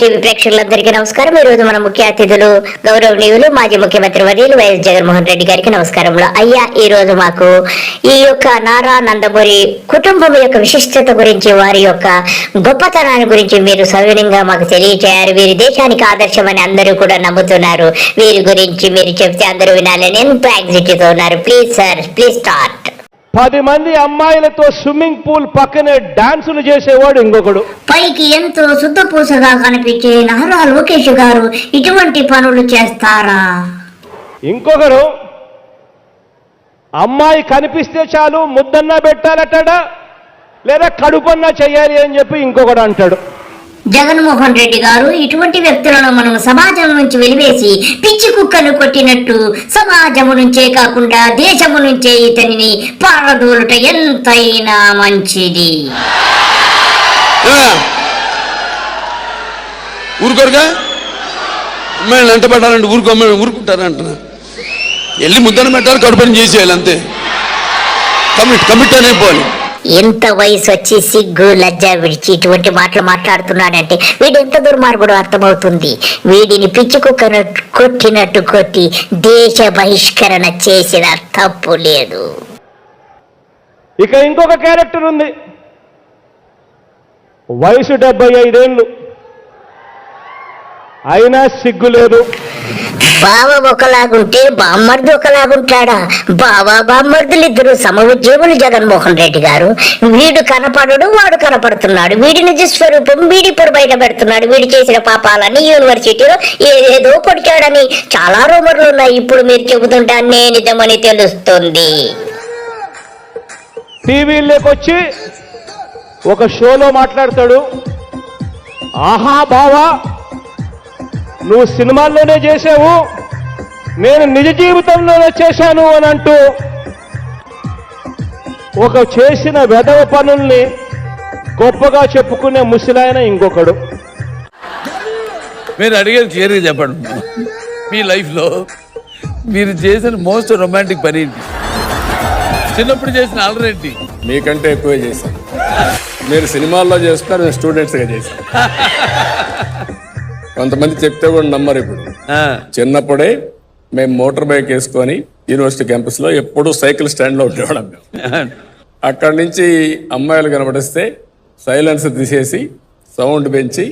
TV ప్రేక్షకులందరికీ నమస్కారం. ఈ రోజు మన ముఖ్య అతిథులు గౌరవనీయులు మాజీ ముఖ్యమంత్రి వర్యులు వైఎస్ జగన్మోహన్ రెడ్డి గారికి నమస్కారములు. అయ్యా ఈ రోజు మాకు ఈ యొక్క నారా నందమూరి కుటుంబం యొక్క విశిష్టత గురించి వారి యొక్క గొప్పతనాన్ని గురించి మీరు సవినంగా మాకు తెలియచేయారు వీరి దేశానికి ఆదర్శమని అందరూ కూడా నమ్ముతున్నారు. వీరి గురించి మీరు చెప్తే అందరూ వినాలని ఎంతో యాంగ్జైటీతో ఉన్నారు. ప్లీజ్ సార్ ప్లీజ్ స్టార్ట్ పది మంది అమ్మాయిలతో స్విమ్మింగ్ పూల్ పక్కనే డాన్సులు చేసేవాడు ఇంకొకడు. పైకి ఎంతో శుద్ధపూసగా కనిపించే నారా లోకేష్ గారు ఇటువంటి పనులు చేస్తారా? ఇంకొకడు అమ్మాయి కనిపిస్తే చాలు ముద్దన్నా పెట్టాలటాడా? లేదా కడుపన్నా చెయ్యాలి అని చెప్పి ఇంకొకడు అంటాడు. జగన్మోహన్ రెడ్డి గారు ఇటువంటి వ్యక్తులను మనం సమాజం నుంచి వెలివేసి పిచ్చి కుక్కను కొట్టినట్టు సమాజము నుంచే కాకుండా దేశము నుంచే ఇతనిని పారదోలుట ఎంతైనా మంచిది. ఊరుకోరుగా? మేము వెంట పెట్టాలంటే ఊరుకో మేము ఊరుకుంటారా అంటున్నా వెళ్ళి ముద్దన పెట్టాలి కడుపుని చేసేయాలి అంతే. కమిట్ కమిట్ అనేపోవాలి ఎంత వయసు వచ్చి సిగ్గు లజ్జ విడిచి ఇటువంటి మాటలు మాట్లాడుతున్నాడంటే వీడు ఎంత దుర్మార్గుడు అర్థమవుతుంది. వీడిని పిచ్చి కుక్కను కొట్టినట్టు కొట్టి దేశ బహిష్కరణ చేసిన తప్పు లేదు. ఇక ఇంకొక క్యారెక్టర్ ఉంది. వయసు డెబ్బై ఐదేళ్ళు. అయినా సిగ్గు లేదు. బావ ఒకలాగుంటే బామ్మర్ది ఒకలాగుంటాడా? బావ బామ్మర్దులు ఇద్దరు సమ ఉద్యోగులు జగన్మోహన్ రెడ్డి గారు. వీడు కనపడడు వాడు కనపడుతున్నాడు. వీడి నిజ స్వరూపం వీడి ఇప్పుడు బయట పెడుతున్నాడు. వీడు చేసిన పాపాలని యూనివర్సిటీలో ఏదేదో పొడిచాడని చాలా రూమర్లు ఉన్నాయి. ఇప్పుడు మీరు చెబుతుంటే నే నిజమని తెలుస్తుంది. టీవీలోకి వచ్చి ఒక షోలో మాట్లాడతాడు. ఆహా బావా నువ్వు సినిమాల్లోనే చేసావు. నేను నిజ జీవితంలోనే చేశాను అని అంటూ ఒక చేసిన వెధవ పనుల్ని గొప్పగా చెప్పుకునే ముసలాయన ఇంకొకడు. మీరు అడిగేది క్లియర్గా చెప్పండి. మీ లైఫ్లో మీరు చేసిన మోస్ట్ రొమాంటిక్ పని ఏంటి? చిన్నప్పుడు చేసిన ఆల్రెడీ మీకంటే ఎక్కువే చేశాను. మీరు సినిమాల్లో చేస్తున్నారు నేను స్టూడెంట్స్గా చేశాను. కొంతమంది చెప్తే కూడా నమ్మరు ఇప్పుడు. చిన్నప్పుడే మేము మోటార్ బైక్ వేసుకొని యూనివర్సిటీ క్యాంపస్లో ఎప్పుడూ సైకిల్ స్టాండ్లో ఉండేవాళ్ళం మేము. అక్కడి నుంచి అమ్మాయిలు కనబడిస్తే సైలెన్స్ తీసేసి సౌండ్ పెంచి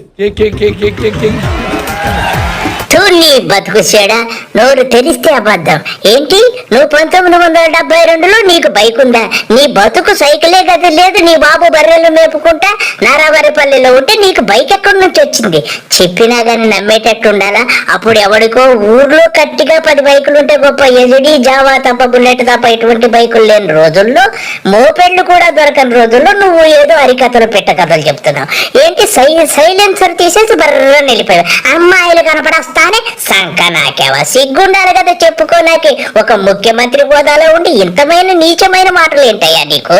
నీ బతుకు చెడా. నోరు తెరిస్తే అబద్ధం. ఏంటి? నువ్వు పంతొమ్మిది వందల డెబ్బై రెండులో నీకు బైక్ ఉందా? నీ బతుకు సైకిలే గది లేదు. నీ బాబు బర్రెలు మేపుకుంటా నారావారిపల్లిలో ఉంటే నీకు బైక్ ఎక్కడి నుంచి వచ్చింది? చెప్పినా గానీ నమ్మేటట్టు ఉండాలా అప్పుడు ఎవడికో ఊర్లో కట్టిగా పది బైకులు ఉంటే గొప్ప ఎజిడి జావా తప్ప బుల్లెట్ తప్ప ఎటువంటి బైకులు లేని రోజుల్లో మోపెళ్ళు కూడా దొరకని రోజుల్లో నువ్వు ఏదో అరికథలు పెట్ట కథలు చెప్తున్నావు. ఏంటి సై సైలెన్సర్ తీసేసి బర్ర నిలిపోయావు అమ్మాయిలు కనపడస్తానే సంక నాకేవా సిగ్గుండాలి కదా చెప్పుకోనాకి. ఒక ముఖ్యమంత్రి హోదాలో ఉండి ఇంతమైన నీచమైన మాటలు ఏంటయ్యా నీకు?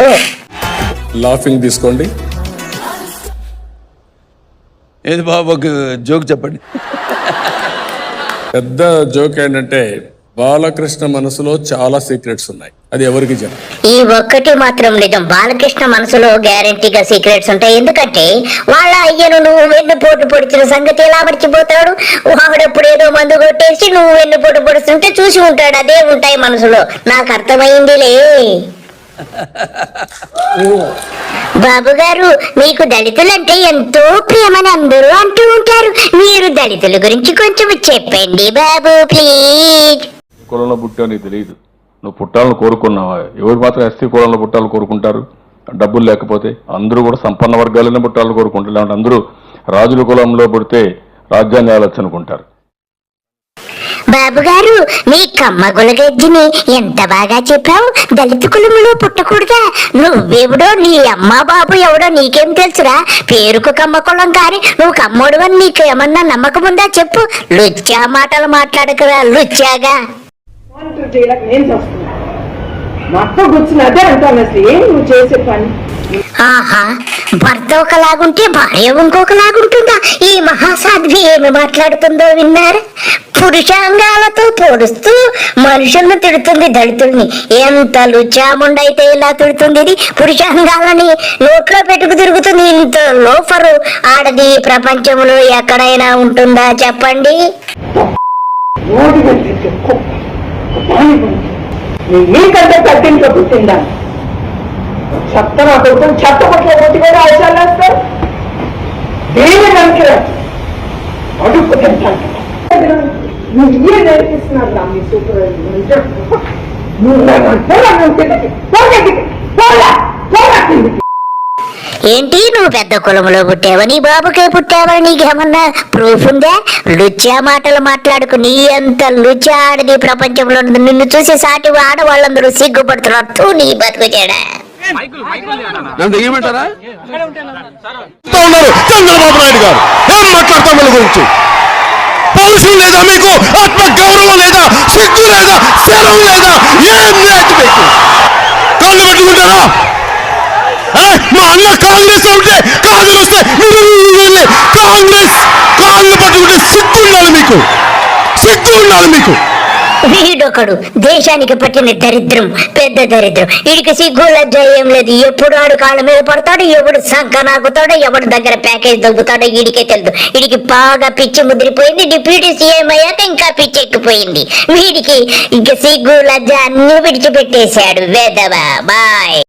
లాఫింగ్ తీసుకోండి. ఏది బాబు ఒక జోక్ చెప్పండి. పెద్ద జోక్ ఏంటంటే బాలకృష్ణ మనసులో చాలా సీక్రెట్స్ ఉన్నాయి. అది ఎవరికి చెప్ప? ఈ ఒక్కటి మాత్రం నిజం. బాలకృష్ణ మనసులో గ్యారంటీగా సీక్రెట్స్ ఉంటాయి. ఎందుకంటే వాళ్ళ అయ్యను నువ్వు వెన్నుపోటు పొడిచిన సంగతి ఎలా మర్చిపోతాడు? ఏదో మందు కొట్టేసి నువ్వు వెన్నుపోటు పొడుస్తుంటే చూసి ఉంటాడు. అదే ఉంటాయి మనసులో. నాకు అర్థమైందిలే. బాబు గారు మీకు దళితులంటే ఎంతో ప్రేమని అందరూ అంటూ ఉంటారు. మీరు దళితుల గురించి కొంచెం చెప్పండి బాబు ప్లీజ్. కులంలో పుట్టావు నీకు తెలియదు నువ్వు పుట్టాలని కోరుకున్నావా? ఎవరు మాత్రం ఎస్సీ కులంలో పుట్టాలని కోరుకుంటారు? డబ్బులు లేకపోతే అందరూ కూడా సంపన్న వర్గాలనే పుట్టాలని కోరుకుంటారు. లేదంటే అందరూ రాజుల కులంలో పుడితే రాజ్యాన్ని ఆలొచ్చు అనుకుంటారు బాబు గారు నీ కమ్మ గులగజ్జిని ఎంత బాగా చెప్పావు? దళిత కులములో పుట్టకూడదా? నువ్వెవడో నీ అమ్మ బాబు ఎవడో నీకేం తెలుసురా? పేరుకు కమ్మ కులం కానీ నువ్వు కమ్మోడు అని నీకు ఏమన్నా నమ్మకం ఉందా చెప్పు? లుచ్చా మాటలు మాట్లాడకురా లుచ్చాగా నేను మా అక్క కూర్చుని అదే అంటాను అసలు ఏం నువ్వు చేసే పని? ఆహా భర్త ఒకలాగుంటే భార్య ఇంకొకలాగుంటుందా? ఈ మహాసాధ్వి ఏమి మాట్లాడుతుందో విన్నారా? పురుషాంగాలతో తోడుస్తూ మనుషులను తిడుతుంది దళితుల్ని. ఎంత లుచాముండైతే ఇలా తిడుతుంది ఇది? పురుషాంగాలని నోట్లో పెట్టుకు తిరుగుతుంది ఇంత లోఫరు. ఆడది ప్రపంచంలో ఎక్కడైనా ఉంటుందా చెప్పండి? నీకంటే పెద్దింట్లో చెత్త నా కొడుకు చెత్త పట్ల కొట్టి కూడా వేస్తారు దేని కనుక అడుక్కు తింటాను నువ్వే నేర్పిస్తున్నారు నా మీ సూపర్వైజర్ ఏంటి నువ్వు పెద్ద కులంలో పుట్టావా? నీ బాబుకే పుట్టావా? నీకేమన్నా ప్రూఫ్ ఉందా? లుచ్చా మాటలు మాట్లాడుకు నీ అంత లుచ్చా ఆడది ప్రపంచంలో. నిన్ను చూసి సాటి ఆడవాళ్ళందరూ సిగ్గుపడుతున్నారు. నీ బతుకు చేయడా నన్ను దిగమంటారా? ఉన్నారు? చంద్రబాబు నాయుడు గారు. ఏం మాట్లాడతాం వీళ్ళ గురించి? పౌరుషం లేదా మీకు? ఆత్మ గౌరవం లేదా? సిగ్గు లేదా? శరం లేదా? ఏం లేదు మీకు. కాళ్ళు పట్టుకుంటారా? ఏ, మా అన్న కాంగ్రెస్ ఉంటే కాళ్ళు వస్తే కాంగ్రెస్ కాళ్ళు పట్టుకుంటే సిగ్గు ఉండాలి మీకు. సిగ్గు ఉండాలి మీకు. వీడొకడు. దేశానికి పట్టిన దరిద్రం పెద్ద దరిద్రం. వీడికి సిగ్గు లజ్జ ఏం లేదు. ఎప్పుడు ఆడు కాళ్ళ మీద పడతాడు ఎవడు సంక నాకుతాడో ఎవడి దగ్గర ప్యాకేజ్ దొబ్బుతాడో వీడికే తెలుదు. వీడికి బాగా పిచ్చి ముదిరిపోయింది డిప్యూటీ సీఎం అయ్యాక ఇంకా పిచ్చి ఎక్కిపోయింది. వీడికి ఇంకా సిగ్గు లజ్జ అన్ని విడిచిపెట్టేశాడు. వేదవా బాయ్.